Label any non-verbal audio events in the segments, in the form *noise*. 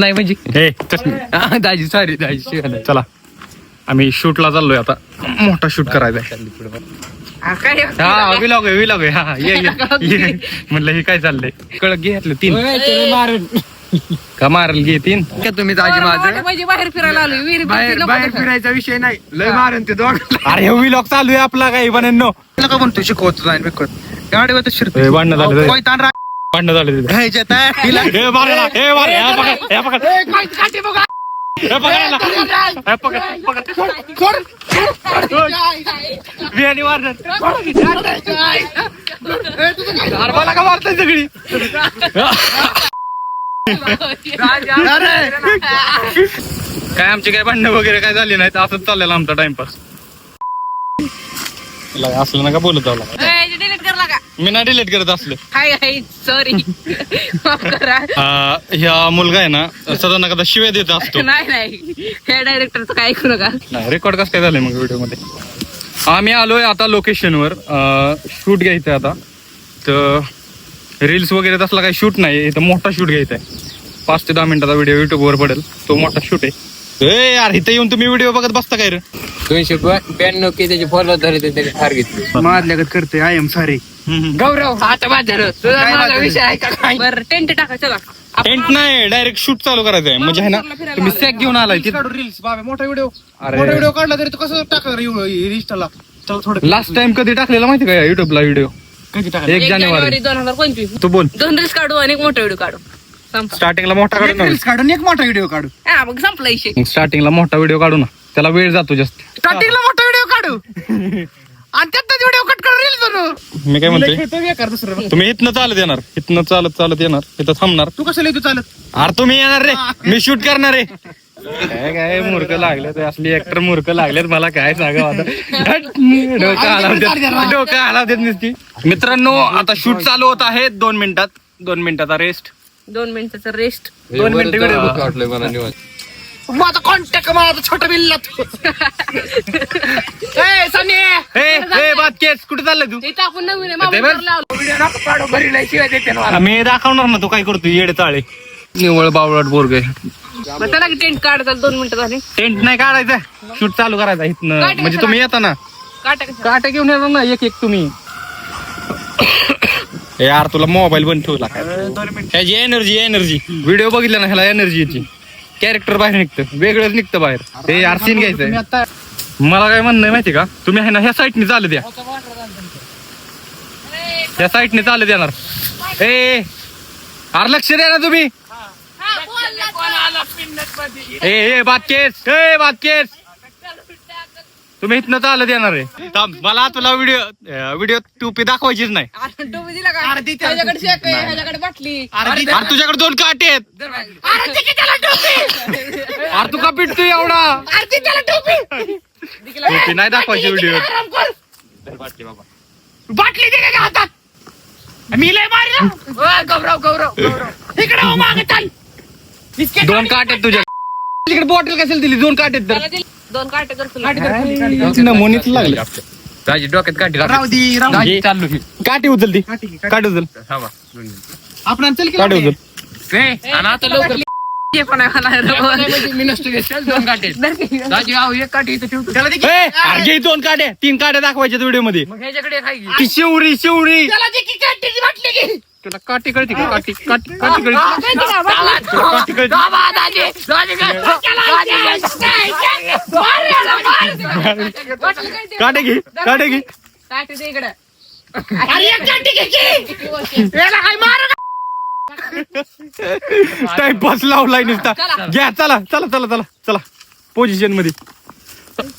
नाही म्हणजे हे हा, दाजी सॉरी दाजी शिवाय. चला. आम्ही शूटला चाललोय आता. मोठा शूट करायचा आहे. हा, काय हा? विलॉग आहे विलॉग आहे. हा ये ये, *laughs* ये. म्हणलं हे काय चाललंय? कळक घेतलं तीन. का मारल? घे तीन. का तुम्ही दाजी माझं? म्हणजे बाहेर फिरायला आलोय विहिरी बाहेर बाहेर फिरायचा विषय नाही. लय मारून ते दोघ. अरे हे विलॉग चालू आहे आपला काही बननो का म्हणतो शिकवतो जाईन बिकवत गाडीवर तर शिरतो भांडणं झालं ताण राख- भांडणं झालं तिथे. हे? मारे ना, हे मारे, हे पकड, हे पकड. हे. हे पकड, पकड. बियाणी मारणार. अरे मला का मारताय सगळी? काय आमची काय भांडणं वगैरे काय झाली नाहीत? असंच चाललेलं आमचा टाइमपास. असलं नका बोलत जाऊ डिलीट करला का मी ना डिलीट करत असलं. हाय हाय सॉरी ह्या मुलगा आहे ना सदा कदा शिव्या देत असतो. नाही नाही. हे डायरेक्टरचं काय ऐकू नका. नाही रेकॉर्ड कसं काय झालंय मग व्हिडिओमध्ये आम्ही आलोय आता लोकेशनवर शूट घ्यायचंय आता. तर रील्स वगैरे तसला काही शूट नाही इथं मोठा शूट घ्यायचा आहे पाच ते दहा मिनिटाचा व्हिडिओ युट्यूब वर पडेल. तो मोठा शूट आहे. ए यार इथं येऊन तुम्ही व्हिडिओ बघत बसता काय रे? दोनशे ब्याण्णव के त्याचे फॉलो झाले ते त्याचे ठार घेतले. करते आय एम सॉरी गौरव आता माझं तुझा माझा विषय आहे का काय? बरं टेंट टाका चला. टेंट नाही डायरेक्ट शूट चालू करायचं आहे म्हणजे आहे ना तुम्ही सॅक घेऊन आलाय रील्स बाबा मोठा व्हिडिओ अरे. मोठा व्हिडिओ काढला तरी तो कसं टाकणार इंस्टाला चल थोडं लास्ट टाइम कधी टाकलेला माहिती का युट्यूबला व्हिडिओ कधी टाकणार एक एक जानेवारी. दोन हजार पंचवीस. तू बोल. दोन रील्स काढू आणि एक मोठा व्हिडिओ काढू. स्टार्टिंगला मोठा काढू ना रील्स काढून एक मोठा व्हिडिओ काढू. हा मग संपला इशे मग स्टार्टिंगला मोठा व्हिडिओ काढू ना. त्याला वेळ जातो जास्त. स्टार्टिंगला मोठा व्हिडिओ काढू. आणि त्यात व्हिडिओ कट करून रील्स बनवू. मी काय म्हणतोय? खेळतो बेकार दुसरं तुम्ही इथनं चालत येणार. इथनं चालत चालत येणार. इथं थांबणार. तू कसं लिहितो चालत? अरे तुम्ही येणार रे. मी शूट करणार रे. काय काय मूर्ख लागले ते असली ऍक्टर मूर्ख लागलेत. मला काय सांगा आता? डोकं हलावतात डोकं हलावतात नुसती. मित्रांनो आता शूट चालू होत आहे दोन मिनिटात. दोन मिनिटाचा रेस्ट दोन मिनिटाचा रेस्ट दोन मिनिटं मला निवांत. माझा कॉन्टॅक्ट माझा छोटा बिल्ला तू *laughs* ए सनी! ए ए बात केस कुठे चाललंय तू? ते टाकून नवीन आहे बघ. मी दाखवणार ना तू काय करतो येडे चाळे. निवळ बावळट बोरग मग त्याला टेंट काढतात दोन मिनिटं झाले. टेंट नाही काढायचं शूट चालू करायचा इथनं. म्हणजे तुम्ही येता ना काटा कशा काटा घेऊन येणार ना एक एक तुम्ही. यार तुला मोबाईल बंद ठेवला काय ह्याची एनर्जी एनर्जी व्हिडिओ बघितला ना ह्याला एनर्जी येते. कॅरेक्टर बाहेर निघतं. वेगळंच निघतं बाहेर. ते यार सीन घ्यायचंय. आता मला काय म्हणणं आहे माहिती का? तुम्ही आहे ना ह्या साईडने चालत द्या. ह्या साईडने चालत येणार ए अरे लक्ष द्या ना तुम्ही. ए ए बात केस ए बात केस तुम्ही इथनं चालत येणार आहे. थांब, मला तुला व्हिडिओ व्हिडिओ टोपी दाखवायचीच नाही. अरे टोपी दिला का? ह्याच्याकडे शेक आहे ह्याच्याकडे बाटली. अरे तुझ्याकडे दोन काटे आहेत. अरे तू का पिटतो एवढा? टोपी. नाही दाखवायची व्हिडिओ बाटली दे का हातात? मी लय मारलं. गौरव गौरव इकडे हो मागे चाल. दोन काटे आहेत तुझ्या तिकडे बॉटल कशाला दिली? दोन काटे त्याला दिली. दोन काटे लागले डोक्यात काठी राहू दे राहू दे. चाललो मी काटे उचल ती काठी, काठी. उचल थांबा दोन मिनिटं. आपण चल की काटे लावते. उचल ए, आणि आता लवकर *laughs* हे पण आहे मला म्हणजे मी नसतो घेत. चल, दोन काटे आहेत. दाजी आहो एक काठी इथं ठेवतो त्याला दे की. ए, अरे घे दोन काटे तीन काटे दाखवायचे व्हिडिओमध्ये मग ह्याच्याकडे एक आहे की? ती शिवरी शिवरी त्याला दे की काठीची बाटली घे. तुला काठी कळते का? काठी काठी काठी कळते? काठी कळते? काटे घे काटे घे. काटे दे इकडे. काठी? टाइमपास लावलाय नुसता. घ्या चला चला चला चला. चला पोझिशनमध्ये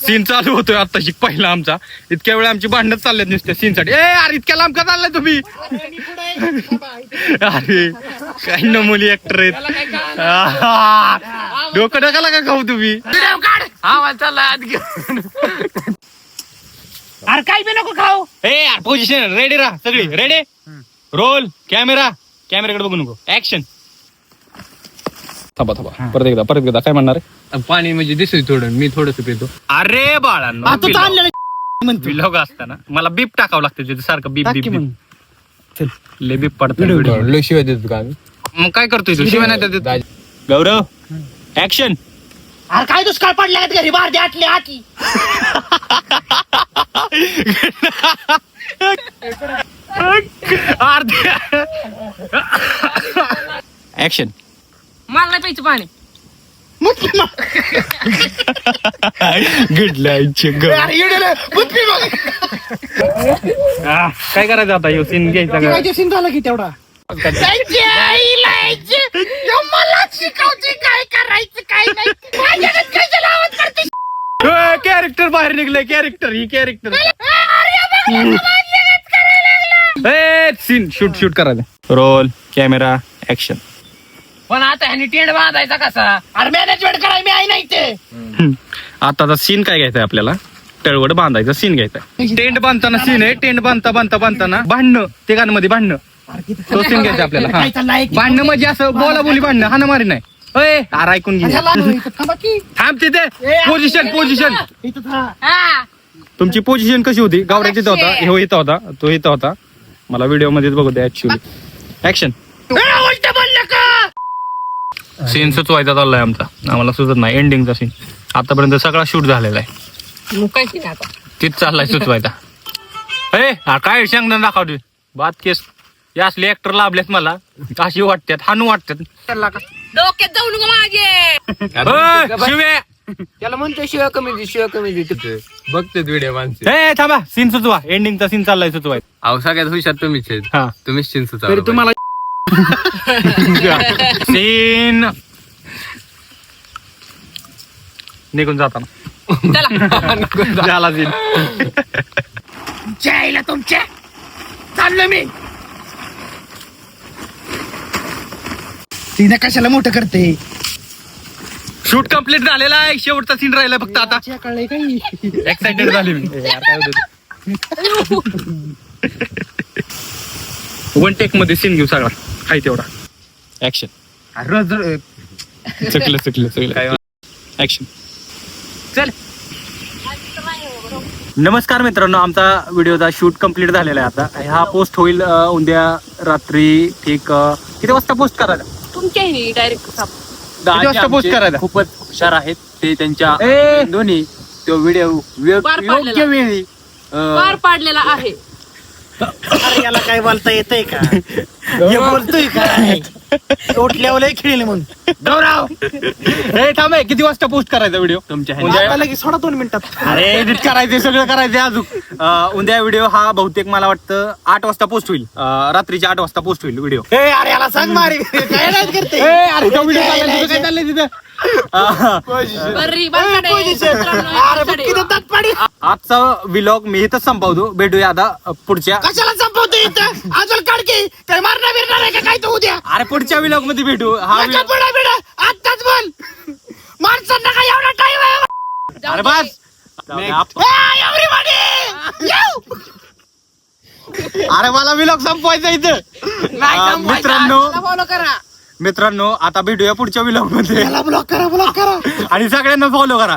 सीन चालू होतोय आता शिक पहिला आमचा. इतक्या वेळ आमची भांडणं चालल्यात नुसत्या सीन साठी ए अरे इतक्या लांब का चाललाय तुम्ही? अरे काही नमुली ऍक्टर आहेत. आहा. डोकं टाकाला का खाऊ तुम्ही? आवाज चालला अरे काय बी नको खाऊ. ए यार पोझिशन रेडी राहा सगळी. रेडी रोल कॅमेरा कॅमेराकडे बघू नको. ऍक्शन थांबा थांबा. परत एकदा परत एकदा. काय म्हणणार आहे? पाणी म्हणजे दिसतोय थोडं. मी थोडस पितो. अरे बाळांनो आता असताना. मला बीप टाकावं लागतं तिथे सारखं बीप टाक बीप मग. लय बीप पडतं. लय शिवाय देतो का आम्ही? मग काय करतोय तू? शिवाय नाही देत? गौरव ऍक्शन अरे काय दुष्काळ पडल्या घरी? बारदे आटले आटली. ऍक्शन *laughs* *laughs* *laughs* नाही प्यायचं पाणी. बघ. काय करायचं आता? यो सीन घ्यायचा का? सीन झाला की तेवढा. त्यांच्या आईला यायचे. यो मला शिकवते काय करायचं काय नाही. माझ्याकडे कशाला आवाज करते? कॅरेक्टर बाहेर निघलंय कॅरेक्टर ही कॅरेक्टर सीन शूट शूट करायचं रोल कॅमेरा ऍक्शन पण आता ह्यानी टेंड बांधायचा कसा? अरे मॅनेजमेंट कराय मी आई नाही ते आताचा सीन काय घ्यायचा आपल्याला? तळवड बांधायचा सीन घ्यायचा टेंट बांधताना सीन आहे. टेंट बांधता बांधता बांधताना भांडणं तिघांमध्ये भांडणं. तो सीन घ्यायचा आपल्याला हा. काय चाललंय? भांडणं म्हणजे असं बोला बोली भांडणं हाणामारी नाही. अय अरे ऐकून घे. ह्याला इथं थांबा की. थांब तिथे. पोझिशन पोझिशन इथं थांब. हा. तुमची पोझिशन कशी होती? गावऱ्याची इथं होता. ह्यो इथं होता. तो इथं होता. मला व्हिडिओ मध्येच बघू द्या ऍक्च्युली ऍक्शन सीन सुचवायचा चाललाय आमचा. आम्हाला सुचत नाही. एंडिंगचा सीन आतापर्यंत सगळा शूट झालेला आहे. मग काय केलं आता? तीच चाललाय सुचवायचा. *laughs* ए हा काय सांगणार दाखवते बात केस. या असले ऍक्टर लाभलेत मला. अशी वाटतात हानू वाटतात डोक्यात जाऊ नको माझे ओय, शिवे. त्याला म्हणतो शिवा कमी दे शिवा कमी दे तिथे. बघतेच व्हिडिओ माणसे. ए थांबा. सीन सुचवा. एंडिंगचा सीन चाललाय सुचवाय अहो सगळ्यात हुशार तुम्हीच आहेत. हा. तुम्हीच चिंच तरी तुम्हाला *laughs* सीन. निघून जाताना. चला. *laughs* झाला सीन. जायला तुमच्या. चाललो मी. तिने कशाला मोठं करते? शूट कंप्लीट झालेला आहे. शेवटचा सीन राहिला फक्त आता. कळलंय काही एक्साइटेड झाली मी. *laughs* वन टेकमध्ये सीन घेऊ सगळा. हाय तेवढा. ऍक्शन रोज रोज- चुकलं चुकलं चुकलं. ऍक्शन चल. नमस्कार मित्रांनो आमचा व्हिडिओचा शूट कंप्लीट झालेला आहे आता. हा पोस्ट होईल अं, उद्या रात्री ठीक अं, किती वाजता पोस्ट करायला? तुमच्या डायरेक्ट वाजता पोस्ट करायला? खूपच हुशार आहेत. ते त्यांच्या ए! दोन्ही तो व्हिडिओ पार पाडलेला. योग्य वेळी अं, पार पाडलेला आहे. *laughs* अरे याला काय बोलता येतंय का? *laughs* हे बोलतोय काय? *laughs* खेळले मग गौरव! ए थांब हे, किती वाजता पोस्ट करायचा व्हिडिओ तुमच्या सोडा दोन मिनिटात. अरे एडिट करायचे सगळं करायचे अजून. अं, उद्या व्हिडिओ हा बहुतेक मला वाटतं आठ वाजता पोस्ट होईल. अं, रात्रीच्या आठ वाजता पोस्ट होईल व्हिडिओ ए अरे याला सांग मारे. काय नाही करते? अरे तो व्हिडिओ काय चाललंय तिथं? अं, बर्री बरकडे, मित्रांनो, अरे बघ इकडे. किती दात पाडी आजचा विलॉग मी इथंच संपवतो. भेटूया आता अं, पुढच्या कशाला इथं अजून काढके काय मारणार बिरणार आहे का काय तो उद्या? अरे पुढच्या विलॉगमध्ये भेटू. हा vlog- पुढे बिडा आत्ताच बोल. माणसांना काय एवढा टाइम आहे? अरे. बस. जाऊ दे, आप- एव्हरीबॉडी अरे मला विलॉग संपवायचा इथं. नाही अं. मित्रांनो. follow करा. मित्रांनो आता भेटूया पुढच्या विलॉगमध्ये. याला ब्लॉक करा ब्लॉक करा. आणि सगळ्यांना फॉलो करा.